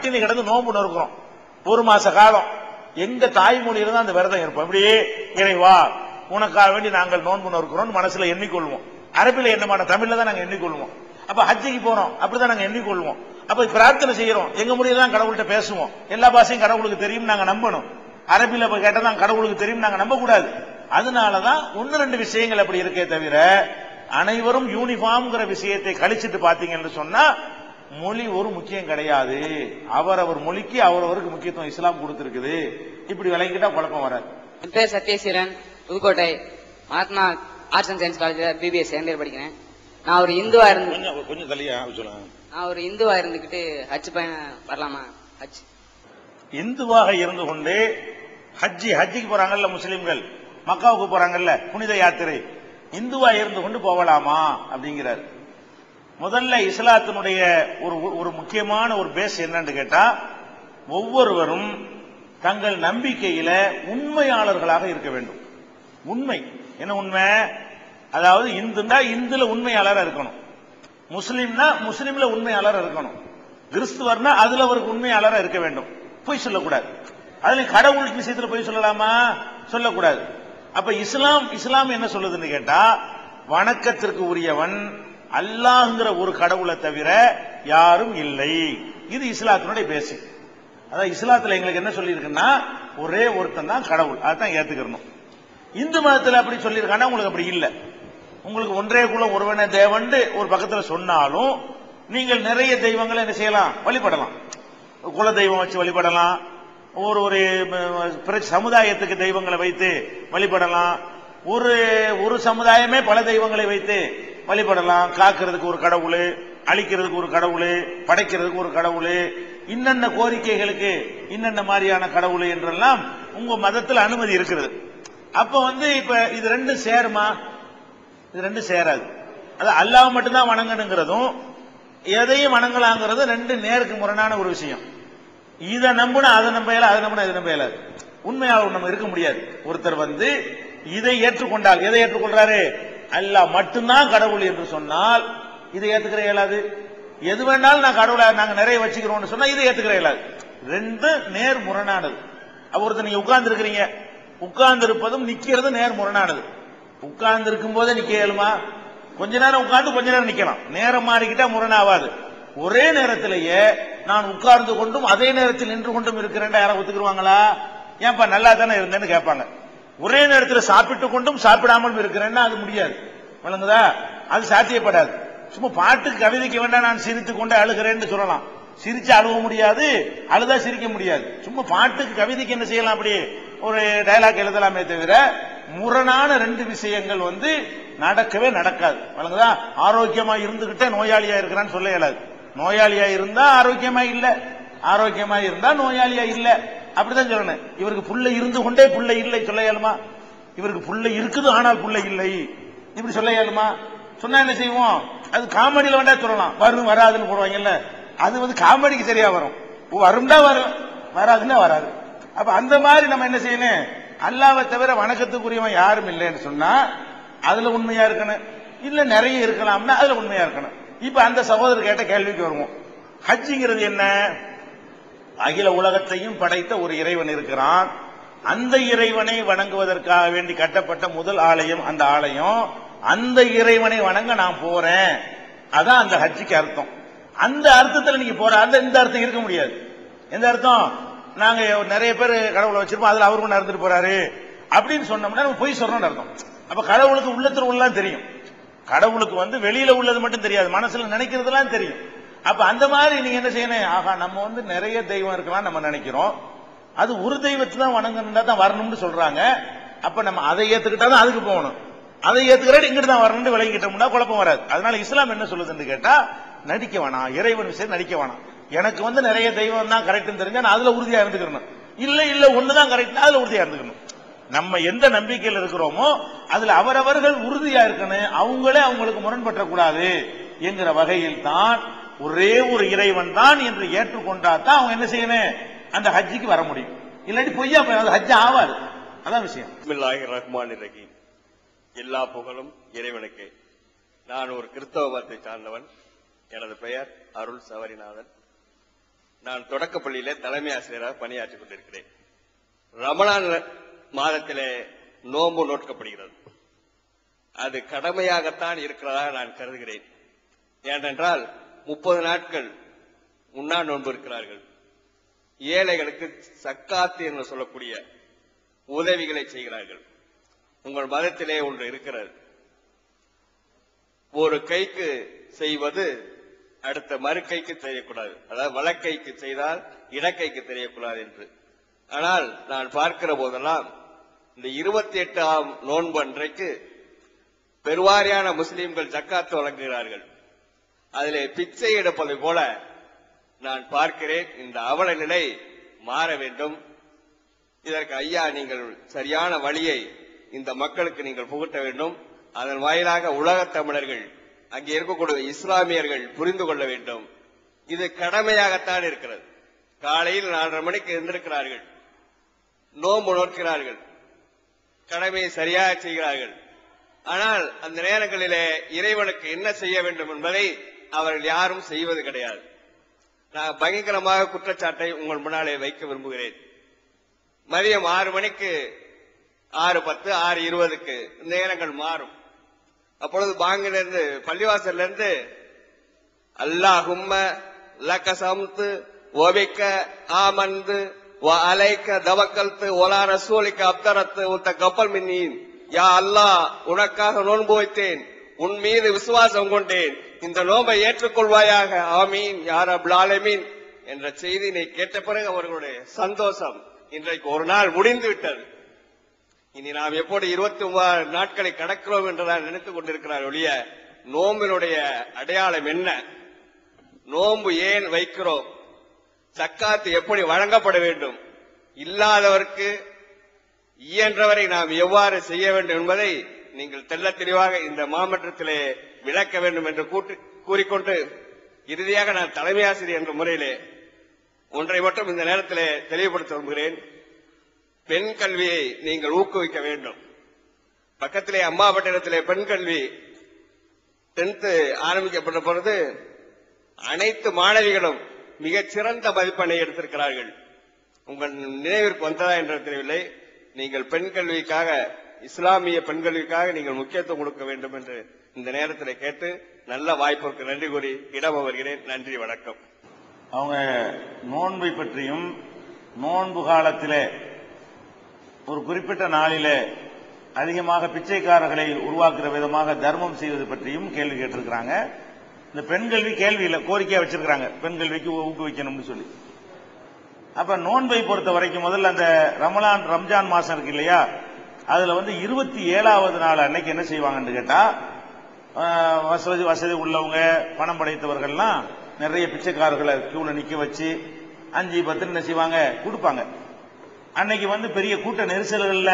பட்டினி கிடந்து நோன்பு நொறுக்கிறோம். ஒரு மாச காலம். எங்க தாய்மொழியில தான் அந்த விரதம் இருப்போம். இப்படியே இறைவா உனக்காக வேண்டி நாங்கள் நோன்பு நொறுக்கிறோம் மனசுல எண்ணிக்கொள்வோம். அரபில என்னமான தமிழ்ல தான் நாங்க எண்ணிக்கொள்வோம். அப்ப ஹஜ்ஜிக்கு போறோம். அப்படிதான் நாங்க எண்ணிக்கொள்வோம். அப்ப பிரார்த்தனை செய்யறோம். எங்க மொழியில தான் கடவுள்கிட்ட பேசுவோம். எல்லா பாஷையும் கடவுளுக்கு தெரியும் நாங்க நம்பணும். அரபில போய் கேட்டா தான் கடவுளுக்கு தெரியும் நாங்க நம்ப கூடாது அதனாலதான் ஒன்னு ரெண்டு விஷயங்கள் அப்படி இருக்கே தவிர அனைவரும் யூனிஃபார்ம்ங்கிற விஷயத்தை கழிச்சிட்டு பாத்தீங்கன்னு சொன்னா மொழி ஒரு முக்கியம் கிடையாது. அவரவர் மொழிக்கு அவரவருக்கு முக்கியத்துவம் இஸ்லாம் கொடுத்திருக்குது. இப்படி விளங்கிட்டா குழப்பம் வராது. என் பேர் Sathyaseelan Pudukkottai Mahatma arts and science காலேஜில் பிபிஎஸ் இயர் படிக்கிறேன். நான் ஒரு இந்துவா இருந்து கொஞ்சம் கொஞ்சம் தள்ளியா சொல்லுங்க. நான் ஒரு இந்துவா இருந்துகிட்டு ஹஜ் பயணம் வரலாமா? ஹஜ். இந்துவாக இருந்து கொண்டு ஹஜ்ஜி ஹஜ்ஜிக்கு போறாங்கல்ல முஸ்லிம்கள். மக்காவுக்கு போறாங்கல்ல புனித யாத்திரை. இந்துவா இருந்து கொண்டு போகலாமா? அப்படிங்கிறார். முதல்ல இஸ்லாத்தினுடைய ஒரு ஒரு முக்கியமான ஒரு பேஸ் என்னன்னு கேட்டா ஒவ்வொருவரும் தங்கள் நம்பிக்கையில உண்மையாளர்களாக இருக்க வேண்டும். உண்மை. என்ன உண்மை? அதாவது இந்துனா இந்துல உண்மையாளராக இருக்கணும். முஸ்லீம்னா முஸ்லீம்ல உண்மையாளராக இருக்கணும். கிறிஸ்துவர்னா அதுல அவருக்கு உண்மையாளராக இருக்க வேண்டும். பொய் சொல்லக்கூடாது. அதுல கடவுள் விஷயத்துல பொய் சொல்லலாமா? சொல்லக்கூடாது. அப்ப இஸ்லாம் இஸ்லாம் என்ன சொல்லுதுன்னு கேட்டா வணக்கத்திற்கு உரியவன் அல்லாஹ்ங்கிற ஒரு கடவுளை தவிர யாரும் இல்லை. இது இஸ்லாத்தினுடைய பேசிக் அதான் இஸ்லாத்துல எங்களுக்கு என்ன சொல்லியிருக்குன்னா ஒரே ஒருத்தன் தான் கடவுள். அதான் ஏத்துக்கிறணும். இந்து மதத்தில் அப்படி சொல்லியிருக்காங்கன்னா உங்களுக்கு அப்படி இல்லை. உங்களுக்கு ஒன்றே குலம் ஒருவனே தேவன் ஒரு பக்கத்தில் சொன்னாலும் நீங்கள் நிறைய தெய்வங்களை என்ன செய்யலாம்? வழிபடலாம். குல தெய்வம் வச்சு வழிபடலாம். ஒரு ஒரு சமுதாயத்துக்கு தெய்வங்களை வைத்து வழிபடலாம். ஒரு ஒரு சமுதாயமே பல தெய்வங்களை வைத்து வழிபடலாம். காக்கிறதுக்கு ஒரு கடவுள் அழிக்கிறதுக்கு ஒரு கடவுள் படைக்கிறதுக்கு ஒரு கடவுள் இன்னென்ன கோரிக்கைகளுக்கு இன்னென்ன மாதிரியான கடவுள் என்றெல்லாம் உங்க மதத்தில் அனுமதி இருக்கிறது. அப்ப வந்து இப்ப இது ரெண்டும் சேருமா? இது ரெண்டும் சேராது. அது அல்லாஹ் மட்டும்தான் வணங்கணுங்கிறதும் எதையும் வணங்கலாங்கிறது ரெண்டு நேருக்கு முரணான ஒரு விஷயம். இதை நம்பினா அதை நம்ப அதை நம்பினா இதை நம்ப உண்மையாக நம்ம இருக்க முடியாது. ஒருத்தர் வந்து இதை ஏற்றுக்கொண்டால் எதை ஏற்றுக்கொள்றாரு? அல்லாஹ் மட்டும்தான் கடவுள் என்று சொன்னால் இதை ஏத்துக்கிற இயலாது. எது வேணாலும் நான் கடவுளை நாங்க நிறைய வச்சுக்கிறோம்னு சொன்னா இதை ஏத்துக்கிற இயலாது. ரெண்டு நேர் முரணானது ஒருத்தர் நீங்க உட்கார்ந்து இருக்கிறீங்க உட்கார்ந்து இருப்பதும் நிக்கிறதும் நேர் முரணானது உட்கார்ந்து இருக்கும் போதே நிக்க இயலுமா? கொஞ்ச நேரம் உட்கார்ந்து கொஞ்ச நேரம் நிக்கலாம். நேரம் மாறிக்கிட்டா முரணாவாது. ஒரே நேரத்திலேயே நான் உட்கார்ந்து கொண்டும் அதே நேரத்தில் நின்று கொண்டும் இருக்கிறேன் யாரும் ஒத்துக்குருவாங்களா? ஏன்பா நல்லா தானே இருந்தேன்னு கேட்பாங்க. ஒரே நேரத்தில் சாப்பிட்டு கொண்டும் சாப்பிடாமல் இருக்கிறேன்னா அது முடியாது. விளங்குதா? அது சாத்தியப்படாது. சும்மா பாட்டுக்கு கவிதைக்கு வேண்டாம் நான் சிரித்து கொண்டு அழுகிறேன்னு சொல்லலாம். சிரிச்சு அழுக முடியாது அழுதா சிரிக்க முடியாது. சும்மா பாட்டுக்கு கவிதைக்கு என்ன செய்யலாம் அப்படி? ஒரு டயலாக் எழுதலாமே தவிர முரணான ரெண்டு விஷயங்கள் வந்து நடக்கவே நடக்காது. வழங்குதா ஆரோக்கியமா இருந்துகிட்டே நோயாளியா இருக்கிறான்னு சொல்ல இயலாது. நோயாளியா இருந்தா ஆரோக்கியமா இல்ல. ஆரோக்கியமா இருந்தா நோயாளியா இல்லை. அப்படிதான் சொல்லணும். இவருக்கு புள்ள இருந்து கொண்டே புள்ள இல்லை சொல்ல இயலுமா? இவருக்கு புள்ள இருக்குது ஆனால் புள்ள இல்லை. இப்படி சொல்ல இயலுமா? சொன்னா என்ன செய்வோம்? அது காமெடியில வேண்டா சொல்லலாம். வரும் வராதுன்னு போடுவாங்கல்ல. அது வந்து காமெடிக்கு சரியா வரும். வரும்டா வரும். வராதுன்னா வராது. அப்ப அந்த மாதிரி நம்ம என்ன செய்யணும்? அல்லாவை தவிர வணக்கத்துக்குரியவன் யாரும் இல்லைன்னு சொன்னா அதுல உண்மையா இருக்கணும். இல்ல நிறைய இருக்கலாம்னா அதுல உண்மையா இருக்கணும். இப்ப அந்த சகோதரர் கேட்ட கேள்விக்கு வருவோம். ஹஜ்ஜிங்கிறது என்ன? அகில உலகத்தையும் படைத்த ஒரு இறைவன் இருக்கிறான். அந்த இறைவனை வணங்குவதற்காக வேண்டி கட்டப்பட்ட முதல் ஆலயம் அந்த ஆலயம். அந்த இறைவனை வணங்க நான் போறேன். அதான் அந்த ஹஜ்ஜிக்கு அர்த்தம். அந்த அர்த்தத்தில் நீங்க போற அந்த இந்த அர்த்தம் இருக்க முடியாது. எந்த அர்த்தம்? நாங்க நிறைய பேர் கடவுளை வச்சிருப்போம் அதுல அவரு நடந்துட்டு போறாரு. அப்படின்னு சொன்னோம்னா நம்ம பொய் சொல்றோம்னு அர்த்தம். அப்ப கடவுளுக்கு உள்ளத்துல உள்ளலாம் தெரியும். கடவுளுக்கு வந்து வெளியில உள்ளது மட்டும் தெரியாது மனசுல நினைக்கிறதுலாம் தெரியும். அப்ப அந்த மாதிரி நீங்க என்ன செய்யணும்? ஆகா நம்ம வந்து நிறைய தெய்வம் இருக்கலாம் நம்ம நினைக்கிறோம். அது ஒரு தெய்வத்தை தான் வணங்கணும்னா தான் வரணும்னு சொல்றாங்க. அப்ப நம்ம அதை ஏத்துக்கிட்டா தான் அதுக்கு போகணும். அதை ஏத்துக்கிறாரு இங்கிட்டு தான் வரணும்னு விளங்கிட்டோம்னா குழப்பம் வராது. அதனால இஸ்லாம் என்ன சொல்லுதுன்னு கேட்டா நடிக்க வேணாம் இறைவன் விஷயம் நடிக்க வேணாம். எனக்கு வந்து நிறைய தெய்வம் தான் கரெக்ட்னு தெரிஞ்சா நான் அதுல உறுதியா இருந்துக்கணும் இல்ல இல்ல ஒண்ணுதான் கரெக்ட் அதுல உறுதியா இருந்துக்கணும். நம்ம எந்த நம்பிக்கையில் இருக்கிறோமோ அதுல அவரவர்கள் உறுதியா இருக்கணும். அவங்களே அவங்களுக்கு முரண்பற்ற கூடாது என்கிற வகையில் தான் ஒரே ஒரு இறைவன் தான் என்று ஏற்றுக்கொண்டா தான் அவங்க என்ன செய்யணும் அந்த ஹஜ்ஜிக்கு வர முடியும். இல்லாட்டி பொய்யா போய் அது ஹஜ் ஆவாது. அதான் விஷயம். ரஹ்மான் ரஹீம் எல்லா புகழும் இறைவனுக்கு. நான் ஒரு கிறிஸ்தவ மதத்தை சார்ந்தவன். எனது பெயர் அருள் சவரிநாதன். நான் தொடக்கப்பள்ளியிலே தலைமை ஆசிரியராக பணியாற்றிக் கொண்டிருக்கிறேன். ரமணான் மாதத்திலே நோன்பு நோட்கப்படுகிறது. அது கடமையாகத்தான் இருக்கிறதாக நான் கருதுகிறேன். ஏனென்றால் முப்பது நாட்கள் உண்ணா நோன்பு இருக்கிறார்கள். ஏழைகளுக்கு சக்காத்து என்று சொல்லக்கூடிய உதவிகளை செய்கிறார்கள். உங்கள் மதத்திலே ஒன்று இருக்கிறது. ஒரு கைக்கு செய்வது அடுத்த மறு கைக்கு தெரியக்கூடாது. அதாவது வலக்கைக்கு செய்தால் இடக்கைக்கு தெரியக்கூடாது என்று. ஆனால் நான் பார்க்கிற போதெல்லாம் இந்த இருபத்தி எட்டாம் நோன்பு அன்றைக்கு பெருவாரியான முஸ்லீம்கள் ஜக்காத்து வழங்குகிறார்கள். அதிலே பிச்சை எடுப்பதை போல நான் பார்க்கிறேன். இந்த அவல நிலை மாற வேண்டும். இதற்கு ஐயா நீங்கள் சரியான வழியை இந்த மக்களுக்கு நீங்கள் புகட்ட வேண்டும். அதன் வாயிலாக உலகத் தமிழர்கள் அங்கே இருக்கக்கூடிய இஸ்லாமியர்கள் புரிந்து கொள்ள வேண்டும். இது கடமையாகத்தான் இருக்கிறது. காலையில் நாலரை மணிக்கு எழுந்திருக்கிறார்கள் நோன்பு நோக்கிறார்கள் கடமையை சரியாக செய்கிறார்கள். ஆனால் அந்த நேரங்களிலே இறைவனுக்கு என்ன செய்ய வேண்டும் என்பதை அவர்கள் யாரும் செய்வது கிடையாது. நான் பயங்கரமாக குற்றச்சாட்டை உங்கள் முன்னாலே வைக்க விரும்புகிறேன். மதியம் ஆறு மணிக்கு ஆறு பத்து ஆறு இருபதுக்கு நேரங்கள் மாறும். அப்பொழுது பாங்கிலிருந்து பள்ளிவாசல்ல இருந்து அல்லாஹும்ம லக்க சமுத்து ஒவிக்க ஆமந்து அலைக்க தவக்கல்த்து ஒலா ரசூலிக்க அப்தரத்து உத்த கப்பல் மின்னின். யா அல்லாஹ் உனக்காக நோன்பு வைத்தேன். உன் மீது விசுவாசம் கொண்டேன். இந்த நோன்பை ஏற்றுக்கொள்வாயாக. ஆமீன். யார் அப்லாலமீன் என்ற செய்தியினை கேட்ட பிறகு அவர்களுடைய சந்தோஷம் இன்றைக்கு ஒரு நாள் முடிந்து விட்டது. இனி நாம் எப்படி இருபத்தி ஒன்பது நாட்களை கடக்கிறோம் என்றுதான் நினைத்துக் கொண்டிருக்கிறார் ஒழிய நோம்பினுடைய அடையாளம் என்ன? நோம்பு ஏன் வைக்கிறோம்? சக்காத்து எப்படி வழங்கப்பட வேண்டும்? இல்லாதவருக்கு இயன்றவரை நாம் எவ்வாறு செய்ய வேண்டும் என்பதை நீங்கள் தெல்ல தெளிவாக இந்த மாமன்றத்திலே விளக்க வேண்டும் என்று கூட்டு கூறிக்கொண்டு இறுதியாக நான் தலைமை ஆசிரியர் என்ற முறையிலே ஒன்றை மட்டும் இந்த நேரத்திலே தெளிவுபடுத்த விரும்புகிறேன். பெண் கல்வியை நீங்கள் ஊக்குவிக்க வேண்டும். பக்கத்திலே அம்மாபட்டினத்திலே பெண் கல்வி டென்த் ஆரம்பிக்கப்பட்ட பொழுது அனைத்து மாணவிகளும் மிகச் சிறந்த மதிப்பெண்ணை எடுத்திருக்கிறார்கள். உங்கள் நினைவிற்கு வந்ததா என்று தெரியவில்லை. நீங்கள் பெண் கல்விக்காக இஸ்லாமிய பெண்களுக்காக நீங்கள் முக்கியத்துவம் கொடுக்க வேண்டும் என்று இந்த நேரத்தில் கேட்டு நல்ல வாய்ப்பிற்கு நன்றி கூறி இடம் வருகிறேன் நன்றி வணக்கம். அவங்க நோன்பை பற்றியும் நோன்பு காலத்திலே ஒரு குறிப்பிட்ட நாளிலே அதிகமாக பிச்சைக்காரர்களை உருவாக்குற விதமாக தர்மம் செய்வது பற்றியும் கேள்வி கேட்டிருக்கிறாங்க. இந்த பெண் கல்வி கேள்வி இல்லை கோரிக்கையா வச்சிருக்கிறாங்க. பெண் கல்விக்கு ஊக்குவிக்கணும்னு சொல்லி. அப்ப நோன்பை பொறுத்த வரைக்கும் முதல்ல அந்த ரமலான் ரம்ஜான் மாசம் இருக்கு இல்லையா? அதுல வந்து இருபத்தி ஏழாவது நாள் அன்னைக்கு என்ன செய்வாங்கன்னு கேட்டா வசதி வசதி உள்ளவங்க பணம் படைத்தவர்கள்லாம் நிறைய பிச்சைக்காரர்களை கியூல நிக்க வச்சு அஞ்சு பத்து என்ன செய்வாங்க? கொடுப்பாங்க. அன்னைக்கு வந்து பெரிய கூட்ட நெரிசல்கள்ல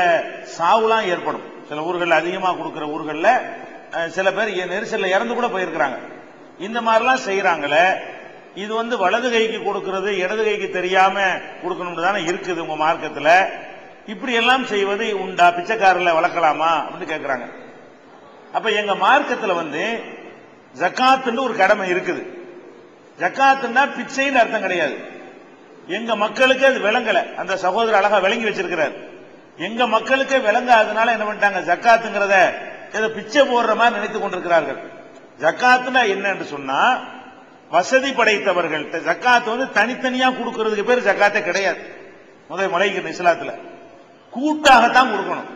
சாவுலாம் ஏற்படும். சில ஊர்கள் அதிகமா கொடுக்கிற ஊர்கள்ல சில பேர் நெரிசல்ல இறந்து கூட போயிருக்கிறாங்க. இந்த மாதிரிலாம் செய்யறாங்களே இது வந்து வலது கைக்கு கொடுக்கிறது இடது கைக்கு தெரியாம கொடுக்கணும்னு தானே இருக்குது உங்க மார்க்கத்துல. இப்படி எல்லாம் செய்வது உண்டா? பிச்சைக்காரர்ல வளர்க்கலாமா? அப்படின்னு கேட்கிறாங்க அப்ப எங்க மார்க்கத்துல வந்து ஜக்காத்துன்னு ஒரு கடமை இருக்குது. ஜக்காத்துன்னா பிச்சைன்னு அர்த்தம் கிடையாது. எங்க மக்களுக்கு அது விளங்கல. அந்த சகோதரர் அழகா விளங்கி வச்சிருக்கிறார். எங்க மக்களுக்கு விளங்காதனால என்ன பண்ணிட்டாங்க? ஜக்காத்துங்கிறத ஏதோ பிச்சை போடுற மாதிரி நினைத்துக் கொண்டிருக்கிறார்கள். ஜக்காத்துனா என்னன்னு சொன்னா வசதி படைத்தவர்கள்ட்ட ஜக்காத்து வந்து தனித்தனியா கொடுக்கறதுக்கு பேர் ஜக்காத்தே கிடையாது. முதல் மலைக்கு இஸ்லாத்துல. கூட்டாகத்தான் கொடுக்கணும்.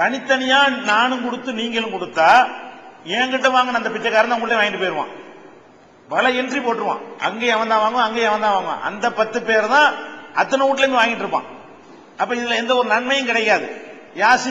தனித்தனியா நானும் கொடுத்து நீங்களும் கொடுத்தா என்கிட்ட வாங்கின அந்த பிச்சைக்காரன் தான் உங்கள்ட்ட வாங்கிட்டு போயிருவான். பல என்ட்ரி போட்டுருவான். அங்கேயும் அவன் தான் வாங்குவான் அங்கேயும் அவன் தான் வாங்குவான். அந்த பத்து பேர் தான் அத்தனை வீட்ல இருந்து வாங்கிட்டு இருப்பான். அப்ப இதுல எந்த ஒரு நன்மையும் கிடையாது. யாசி